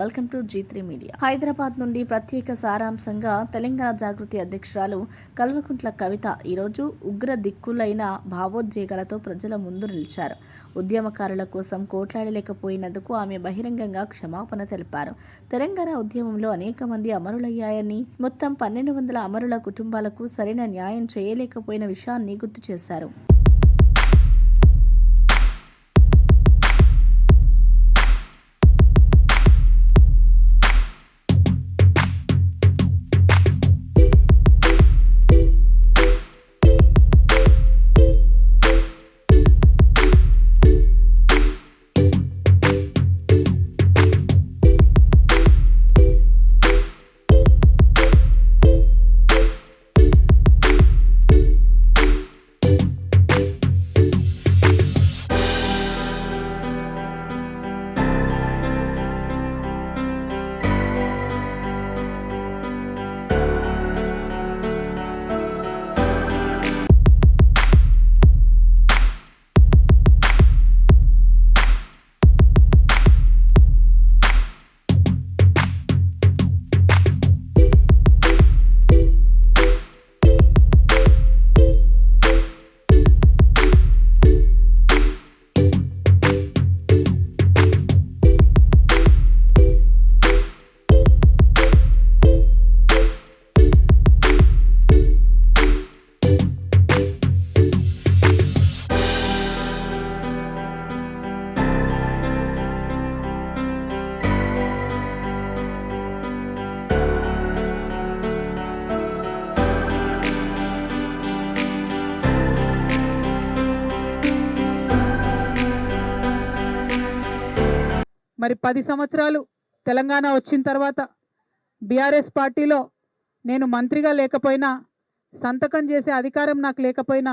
Welcome to G three media. Hyderabad నుండి ప్రత్యేక సారాంశంగా తెలంగాణ జాగృతి అధ్యక్షురాలు కల్వకుంట్ల కవిత ఈరోజు ఉగ్ర దిక్కులైన భావోద్వేగాలతో ప్రజల ముందు నిలిచారు. ఉద్యమకారుల కోసం కోట్లాడలేకపోయినందుకు ఆమె బహిరంగంగా క్షమాపణ తెలిపారు. తెలంగాణ ఉద్యమంలో అనేక మంది అమరులయ్యాయని మొత్తం పన్నెండు వందల అమరుల కుటుంబాలకు సరైన న్యాయం చేయలేకపోయిన విషయాన్ని గుర్తు చేశారు. మరి పది సంవత్సరాలు తెలంగాణ వచ్చిన తర్వాత బీఆర్ఎస్ పార్టీలో నేను మంత్రిగా లేకపోయినా సంతకం చేసే అధికారం నాకు లేకపోయినా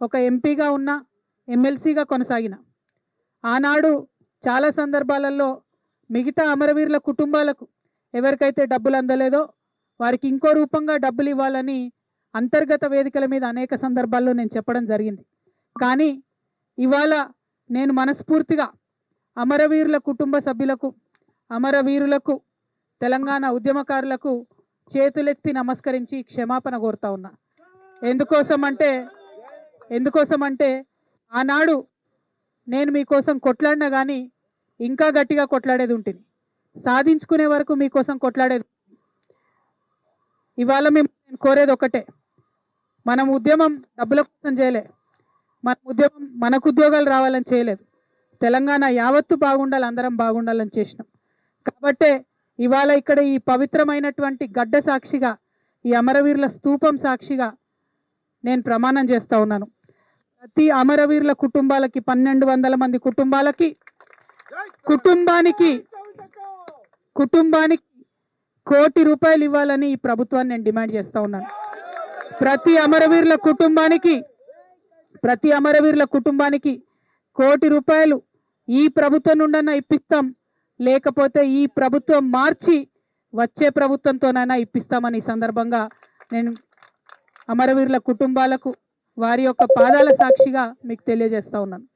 ఒక ఎంపీగా ఉన్న ఎమ్మెల్సీగా కొనసాగిన. ఆనాడు చాలా సందర్భాలలో మిగతా అమరవీరుల కుటుంబాలకు ఎవరికైతే డబ్బులు అందలేదో వారికి ఇంకో రూపంగా డబ్బులు ఇవ్వాలని అంతర్గత వేదికల మీద అనేక సందర్భాల్లో నేను చెప్పడం జరిగింది. కానీ ఇవాళ నేను మనస్ఫూర్తిగా అమరవీరుల కుటుంబ సభ్యులకు అమరవీరులకు తెలంగాణ ఉద్యమకారులకు చేతులెత్తి నమస్కరించి క్షమాపణ కోరుతా ఉన్నా. ఎందుకోసం అంటే ఎందుకోసం అంటే ఆనాడు నేను మీకోసం కొట్లాడినా కానీ ఇంకా గట్టిగా కొట్లాడేది ఉంటుంది సాధించుకునే వరకు మీకోసం కొట్లాడేది ఇవాళ మేము నేను కోరేది ఒకటే మనం ఉద్యమం డబ్బుల కోసం చేయలే. మన ఉద్యమం మనకు ఉద్యోగాలు రావాలని చేయలేదు. తెలంగాణ యావత్తు బాగుండాలి అందరం బాగుండాలని చేసినాం. కాబట్టే ఇవాళ ఇక్కడ ఈ పవిత్రమైనటువంటి గడ్డ సాక్షిగా ఈ అమరవీరుల స్తూపం సాక్షిగా నేను ప్రమాణం చేస్తూ ఉన్నాను. ప్రతి అమరవీరుల కుటుంబాలకి పన్నెండు వందల మంది కుటుంబాలకి కుటుంబానికి కుటుంబానికి కోటి రూపాయలు ఇవ్వాలని ఈ ప్రభుత్వాన్ని నేను డిమాండ్ చేస్తూ ఉన్నాను. ప్రతి అమరవీరుల కుటుంబానికి ప్రతి అమరవీరుల కుటుంబానికి కోటి రూపాయలు ఈ ప్రభుత్వం నుండన్నా ఇప్పిస్తాం. లేకపోతే ఈ ప్రభుత్వం మార్చి వచ్చే ప్రభుత్వంతోనైనా ఇప్పిస్తామని ఈ సందర్భంగా నేను అమరవీరుల కుటుంబాలకు వారి యొక్క పాదాల సాక్షిగా మీకు తెలియజేస్తా ఉన్నాను.